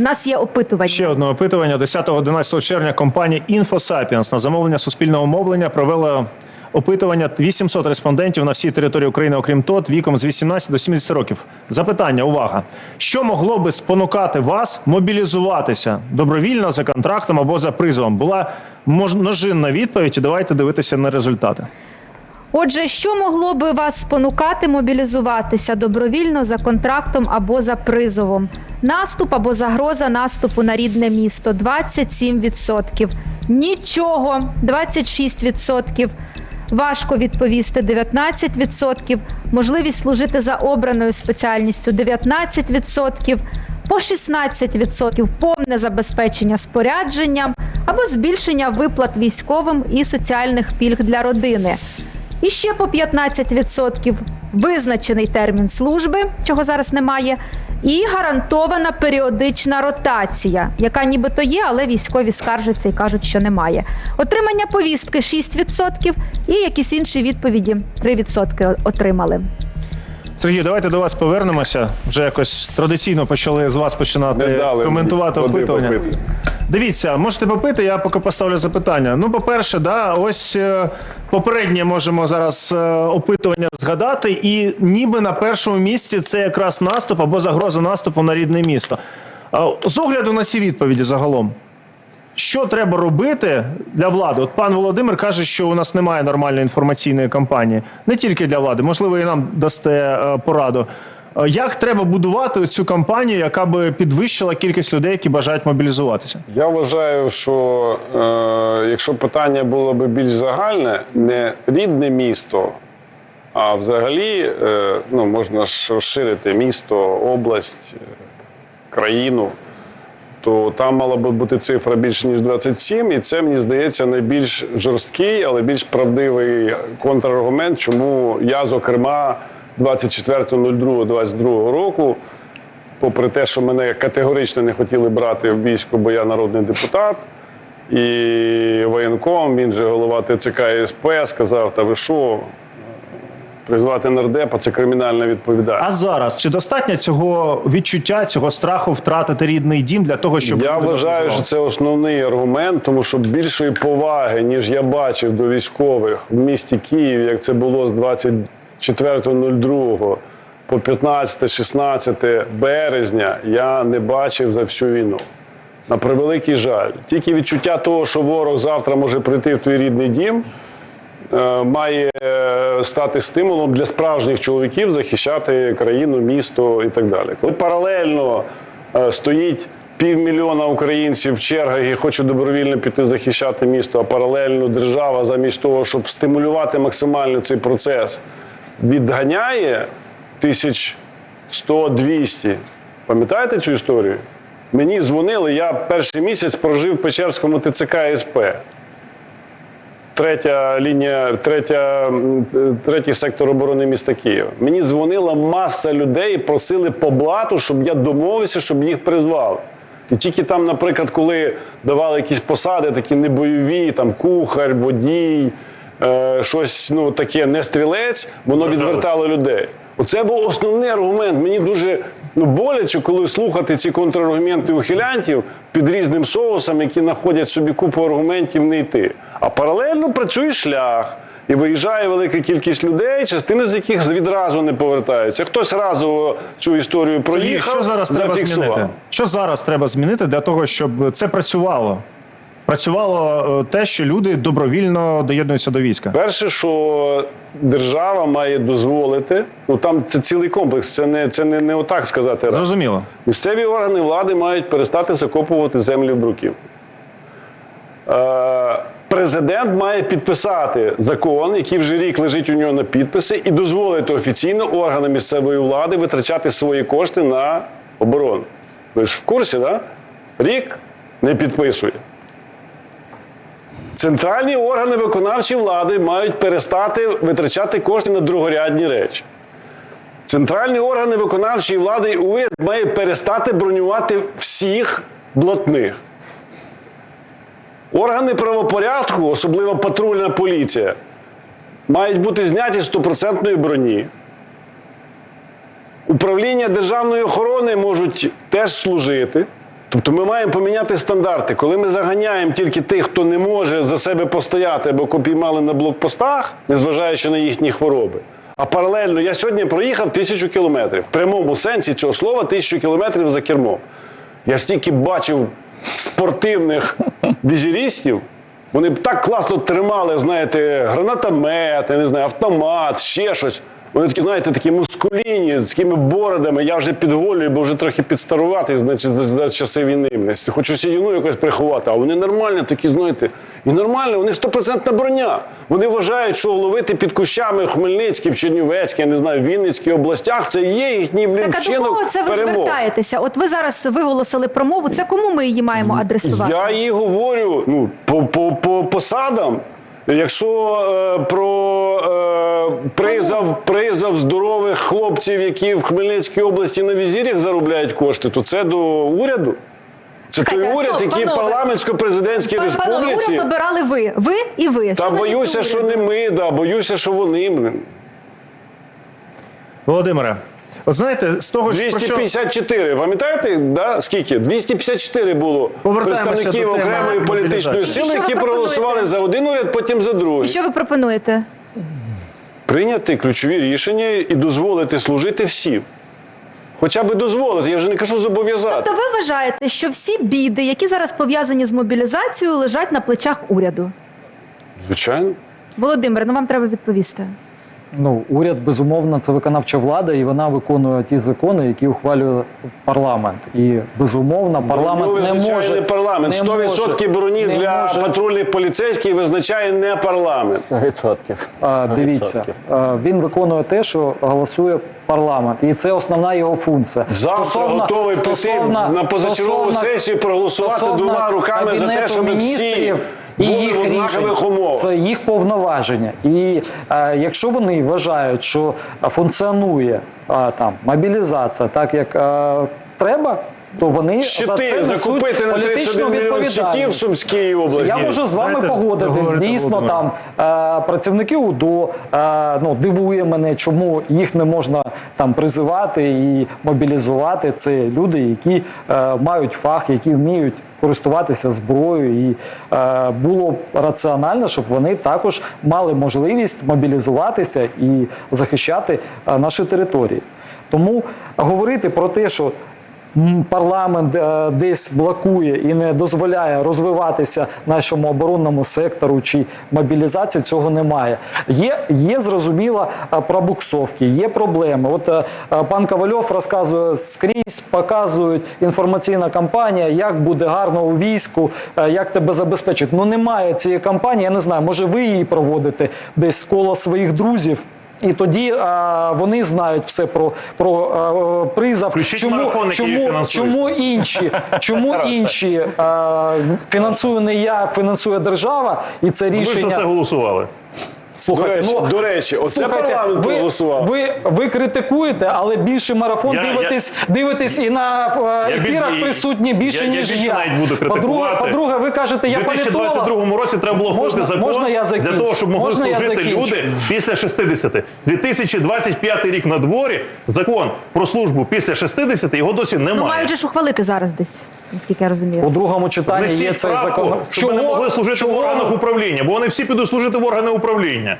У нас є опитування. Ще одне опитування 10-11 червня компанія InfoSapiens на замовлення суспільного мовлення провела опитування 800 респондентів на всій території України, окрім ТОТ, віком з 18 до 70 років. Запитання, увага. Що могло би спонукати вас мобілізуватися добровільно за контрактом або за призовом? Була множинна відповідь. і Давайте дивитися на результати. Отже, що могло би вас спонукати мобілізуватися добровільно за контрактом або за призовом? Наступ або загроза наступу на рідне місто 27%. Нічого 26%. Важко відповісти 19%. Можливість служити за обраною спеціальністю 19%. По 16% повне забезпечення спорядженням або збільшення виплат військовим і соціальних пільг для родини. І ще по 15% визначений термін служби, чого зараз немає, і гарантована періодична ротація, яка нібито є, але військові скаржаться і кажуть, що немає. Отримання повістки 6% і якісь інші відповіді 3% отримали. Сергій, давайте до вас повернемося. Вже якось традиційно почали з вас починати коментувати опитування. попити. Дивіться, можете попити, я поки поставлю запитання. Ну, по-перше, да, ось е, попереднє можемо зараз е, опитування згадати, і ніби на першому місці це якраз наступ або загроза наступу на рідне місто. З огляду на ці відповіді загалом. Що треба робити для влади? От пан Володимир каже, що у нас немає нормальної інформаційної кампанії, не тільки для влади, можливо, і нам дасте е, пораду. Е, Як треба будувати цю кампанію, яка би підвищила кількість людей, які бажають мобілізуватися? Я вважаю, що е, якщо питання було б більш загальне, не рідне місто, а взагалі е, ну, можна ж розширити місто, область, е, країну, то там мала би бути цифра більше ніж 27, і це мені здається найбільш жорсткий, але більш правдивий контраргумент, чому я, зокрема, 24.02.22 року попри те, що мене категорично не хотіли брати в військо, бо я народний депутат. І воєнком, він же голова ТЦК СП, сказав: та ви що, призвати нардепа це кримінальна відповідальність. А зараз чи достатньо цього відчуття, цього страху втратити рідний дім для того, щоб Я вважаю, що це основний аргумент, тому що більшої поваги, ніж я бачив до військових в місті Київ, як це було з 24.02 по 15-16 березня, я не бачив за всю війну. На превеликий жаль. Тільки відчуття того, що ворог завтра може прийти в твій рідний дім, е, має е, стати стимулом для справжніх чоловіків захищати країну, місто і так далі. Коли паралельно е, стоїть півмільйона українців в чергах і хочуть добровільно піти захищати місто, а паралельно держава, замість того, щоб стимулювати максимально цей процес, відганяє тисяч 100-200. Пам'ятаєте цю історію? Мені дзвонили, я перший місяць прожив в Печерському ТЦК СП третя лінія, третя, третій сектор оборони міста Києва. Мені дзвонила маса людей просили по блату, щоб я домовився, щоб їх призвали. І тільки там, наприклад, коли давали якісь посади, такі небойові, там кухар, водій, е, щось ну, таке не стрілець, воно відвертало людей. Оце був основний аргумент. Мені дуже ну, боляче, коли слухати ці контраргументи ухилянтів під різним соусом, які знаходять собі купу аргументів не йти. А паралельно працює шлях. І виїжджає велика кількість людей, частина з яких відразу не повертається. Хтось разово цю історію проїхав, що зараз треба змінити? Що зараз треба змінити для того, щоб це працювало? Працювало е, те, що люди добровільно доєднуються до війська. Перше, що держава має дозволити, ну там це цілий комплекс, це не, це не, не отак сказати. Зрозуміло. Місцеві органи влади мають перестати закопувати землі в бруків. Е, президент має підписати закон, який вже рік лежить у нього на підписи, і дозволити офіційно органам місцевої влади витрачати свої кошти на оборону. Ви ж в курсі, так? Да? Рік не підписує. Центральні органи виконавчої влади мають перестати витрачати кошти на другорядні речі. Центральні органи виконавчої влади і уряд має перестати бронювати всіх блатних. Органи правопорядку, особливо патрульна поліція, мають бути зняті з 100% броні. Управління державної охорони можуть теж служити. Тобто ми маємо поміняти стандарти. Коли ми заганяємо тільки тих, хто не може за себе постояти або копіймали на блокпостах, незважаючи на їхні хвороби. А паралельно я сьогодні проїхав тисячу кілометрів. В прямому сенсі цього слова тисячу кілометрів за кермом. Я стільки бачив спортивних візірістів. Вони б так класно тримали, знаєте, гранатомет, я не знаю, автомат, ще щось. Вони такі, знаєте, такі мускуліні, з такими бородами. Я вже підголюю, бо вже трохи підстаруватий, значить, за, за часи війни. блядь. Хочу сідіну якось приховати. А вони нормальні, такі, знаєте, і нормально, у них стопроцентна броня. Вони вважають, що ловити під кущами в Хмельницькій, в Чернівецькій, я не знаю, в Вінницькій областях це є їхній блін, Так а до кого це ви перемог. звертаєтеся? От ви зараз виголосили промову. Це кому ми її маємо адресувати? Я їй говорю ну, по, по, по посадам. Якщо е, про е, призов, призов здорових хлопців, які в Хмельницькій області на візирях заробляють кошти, то це до уряду. Це той уряд, стоп, який в парламентсько-президентській Пане Панове, республіці. уряд обирали ви. Ви і ви. Та Що боюся, що не ми, да, боюся, що вони. Володимире, знаєте, з того ж про що 254, пам'ятаєте, да? скільки? 254 було Повертаємося представників до теми окремої політичної мобілізації. сили, що ви які проголосували пропонуєте? за один уряд, потім за другий. І що ви пропонуєте? Прийняти ключові рішення і дозволити служити всім. Хоча би дозволити, я вже не кажу зобов'язати. Тобто ви вважаєте, що всі біди, які зараз пов'язані з мобілізацією, лежать на плечах уряду? Звичайно. Володимир, ну вам треба відповісти. Ну, уряд безумовно це виконавча влада, і вона виконує ті закони, які ухвалює парламент. І безумовно, парламент Броню не може не парламент. не 100% може- броні не для може- патрульних поліцейських визначає не парламент. Відсотків. А, Дивіться, а, він виконує те, що голосує парламент, і це основна його функція. Завтра готовий піти на позачергову сесію, проголосувати стосовно двома руками за те, Кабінету щоб всі і їх в однакових рішень. умовах. Це їх повноваження. І е, якщо вони вважають, що функціонує е, там мобілізація так, як е, треба. То вони за це несуть закупити на політичну 31 мільйон щитів в відповідальність. Сумській області. Я можу з вами Знаєте, погодитись. Дійсно, там е, працівники УДО е, ну, дивує мене, чому їх не можна там призивати і мобілізувати. Це люди, які е, мають фах, які вміють користуватися зброєю. І е, було б раціонально, щоб вони також мали можливість мобілізуватися і захищати е, наші території. Тому говорити про те, що парламент е, десь блокує і не дозволяє розвиватися нашому оборонному сектору чи мобілізації, цього немає. Є, є зрозуміло е, пробуксовки, є проблеми. От е, пан Ковальов розказує скрізь, показують інформаційна кампанія, як буде гарно у війську, як тебе забезпечить. Ну немає цієї кампанії, я не знаю, може ви її проводите десь коло своїх друзів. І тоді а, вони знають все про, про а, призов. Включіть марафон, який чому, чому інші, чому інші а, фінансую не я, фінансує держава, і це ви ж за це голосували. До речі, ну, до речі, оце Слухайте, парламент ви, проголосував. ви, ви критикуєте, але більше марафон Я- дивитесь, дивитесь і на е, Я ефірах більше- присутні більше, я- я ніж більше я. навіть буду по-друге, по-друге, ви кажете, я У політолог. 2022 році треба було Можна- закон можна я для того, щоб могли Можна я служити закінчу? люди після 60. 2025 рік на дворі. Закон про службу після 60 його досі Ну немає. мають же ж ухвалити зараз десь, наскільки я розумію. У другому читанні є цей закон. щоб вони могли служити в органах управління, бо вони всі підуть служити в органи управління.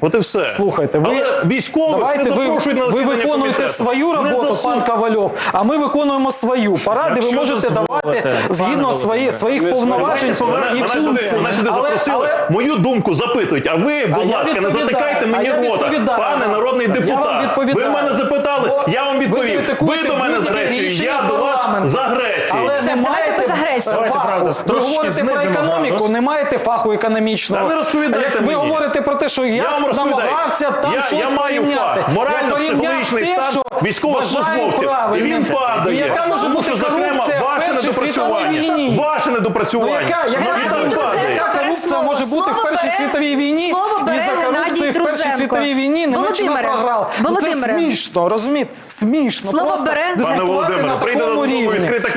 От і все. Слухайте, ви Але військових давайте не ви, на ви виконуєте комітету. свою роботу, засу- пан Ковальов, а ми виконуємо свою. Поради ви можете давати згідно свої, своїх повноважень і функцій. мене сюди Але- але- мою думку запитують. А ви, будь ласка, не затикайте мені рота, пане народний депутат. Ви в мене запитали, Бо я вам відповів. Ви, до мене з агресією, я до вас з агресією. Але не маєте без агресії. Ви говорите про економіку, не маєте фаху економічного. Ви говорите про те, що я. Намагався там Я- щось я маю порівняти. Морально-психологічний те, стан що військовослужбовців. І він падає. І яка може бути що, зокрема, корупція ваше недопрацювання. Ваше Ну, недопрацювання. яка, яка, там яка корупція слово. може бути в Першій світовій війні? І за Геннадій в Першій світовій війні Німеччина програла. Ну, Це смішно, розумієте? Смішно. Слово бере- Пане Володимире, прийде рівні. відкрита.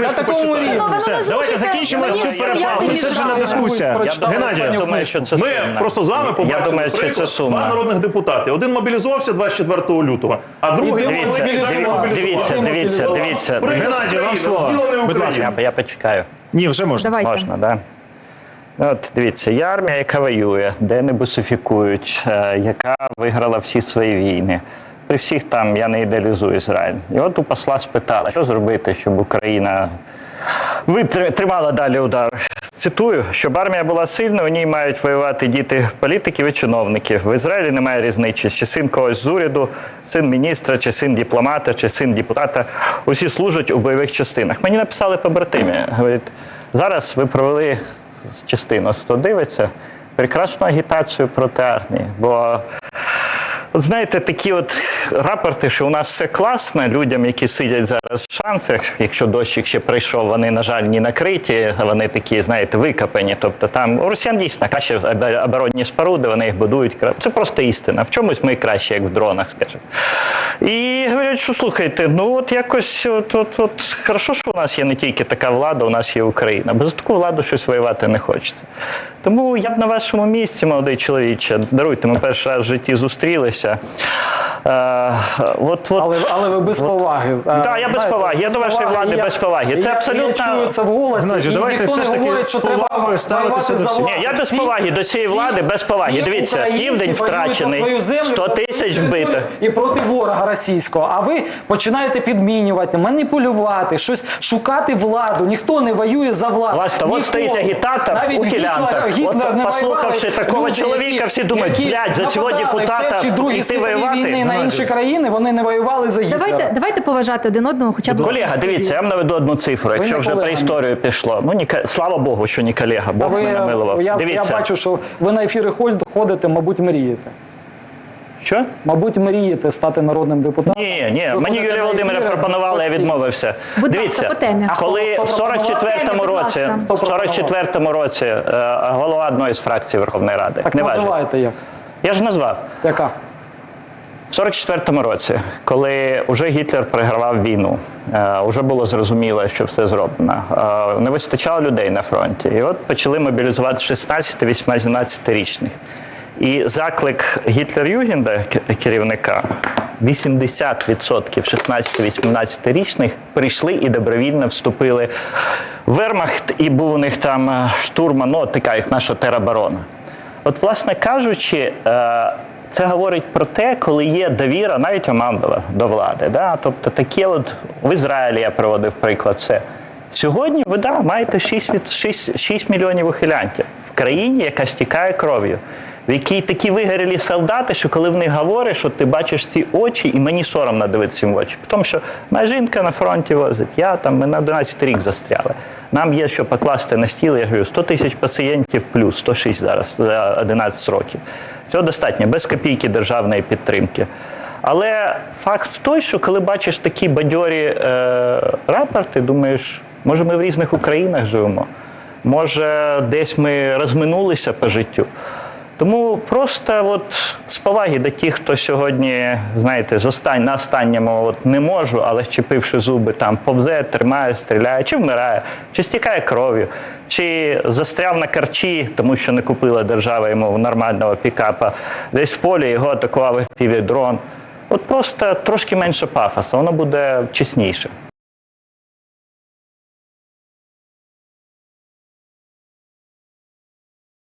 Ну, не Все, давайте закінчимо цю перепалку. Це вже не дискусія. Геннадій, Ми просто з вами побачили Я думаю, що це сумно. Два народних депутати. Один мобілізувався 24 лютого, а другий Дивіться, не Дивіться, дивіться, дивіться, дивіться, дивіться. Геннадій, вам слово. Будь ласка, я почекаю. Ні, вже можна. Давайте. Можна, да? От дивіться, є армія, яка воює, де не бусифікують, е, яка виграла всі свої війни. При всіх там я не ідеалізую Ізраїль. І от у посла спитали, що зробити, щоб Україна витри- тримала далі удар. Цитую, щоб армія була сильною, у ній мають воювати діти політиків і чиновників. В Ізраїлі немає різниці, чи син когось з уряду, син міністра, чи син дипломата, чи син депутата. Усі служать у бойових частинах. Мені написали побратимі. Говорять, зараз ви провели частину, хто дивиться, прекрасну агітацію проти армії. Бо От знаєте, такі от рапорти, що у нас все класно, людям, які сидять зараз в шансах, якщо дощик ще прийшов, вони, на жаль, не накриті, вони такі, знаєте, викопані. Тобто там у росіян дійсно краще оборонні споруди, вони їх будують. Це просто істина. В чомусь ми краще, як в дронах, скажімо. І говорять, що слухайте, ну от якось от, от, от хорошо, що у нас є не тільки така влада, у нас є Україна. Бо за таку владу щось воювати не хочеться. Тому я б на вашому місці, молодий чоловіче, даруйте, ми перший раз в житті зустрілися. Е, от, от, Але, але ви без поваги. Да, я без поваги. Я до вашої влади без поваги. Це я, абсолютно- Я чую це в голосі, Геннадію, і давайте ніхто все не ж таки говорить, з що треба повагою ставитися до всіх. Ні, я без Всі- поваги до цієї всі- влади, без поваги. Дивіться, південь втрачений, свою 100 тисяч вбито. І проти ворога російського. А ви починаєте підмінювати, маніпулювати, щось шукати владу. Ніхто не воює за владу. Власне, от стоїть агітатор Навіть у Гітлер- От послухавши такого чоловіка, всі думають, блядь, за цього депутата Другій воювати? війни на інші країни, вони не воювали за Гітлера. Давайте, давайте поважати один одного, хоча б Колега, дивіться, я вам наведу одну цифру, не якщо вже колега. про історію пішло. Ну, ні, слава Богу, що не колега, Бог ви, мене милував. я, я бачу, що ви на ефіри ходите, ходите, мабуть, мрієте. що? Мабуть, мрієте стати народним депутатом. Ні, ні, Ви мені Юлія Володимира ефіри пропонувала, я відмовився. Будь Дивіться, по темі. коли в 44-му По темі, будь році, в 44-му році е, голова одної з фракцій Верховної Ради. Так не називаєте як? Я ж назвав. Яка? В 44-му році, коли вже Гітлер програвав війну, е, вже було зрозуміло, що все зроблено. Е, Не вистачало людей на фронті. І от почали мобілізувати 16-18-річних. І заклик Гітлер-Югенда, керівника, 80% 16-18-річних прийшли і добровільно вступили в Вермахт, і був у них там е, штурман, ну, така як наша тероборона. От, власне кажучи, е, це говорить про те, коли є довіра навіть у Мамбела до влади. Да? Тобто таке от в Ізраїлі я приводив приклад. Це сьогодні ви да, маєте 6, від, 6, 6 мільйонів ухилянтів в країні, яка стікає кров'ю. В якій такі вигорілі солдати, що коли в них говориш, от ти бачиш ці очі, і мені соромно дивитися в очі. Тому що моя жінка на фронті возить, я там ми на 11 рік застряли. Нам є що покласти на стіл, я говорю, 100 тисяч пацієнтів плюс 106 зараз за 11 років. Цього достатньо, без копійки державної підтримки. Але факт той, що коли бачиш такі бадьорі е, рапорти, думаєш, може ми в різних Українах живемо, може десь ми розминулися по життю. Тому просто от з поваги до тих, хто сьогодні, знаєте, з остань, на останньому от не можу, але щепивши зуби, там повзе, тримає, стріляє, чи вмирає, чи стікає кров'ю, чи застряв на карчі, тому що не купила держава йому нормального пікапа, десь в полі його атакував FPV дрон. От просто трошки менше пафосу, воно буде чесніше.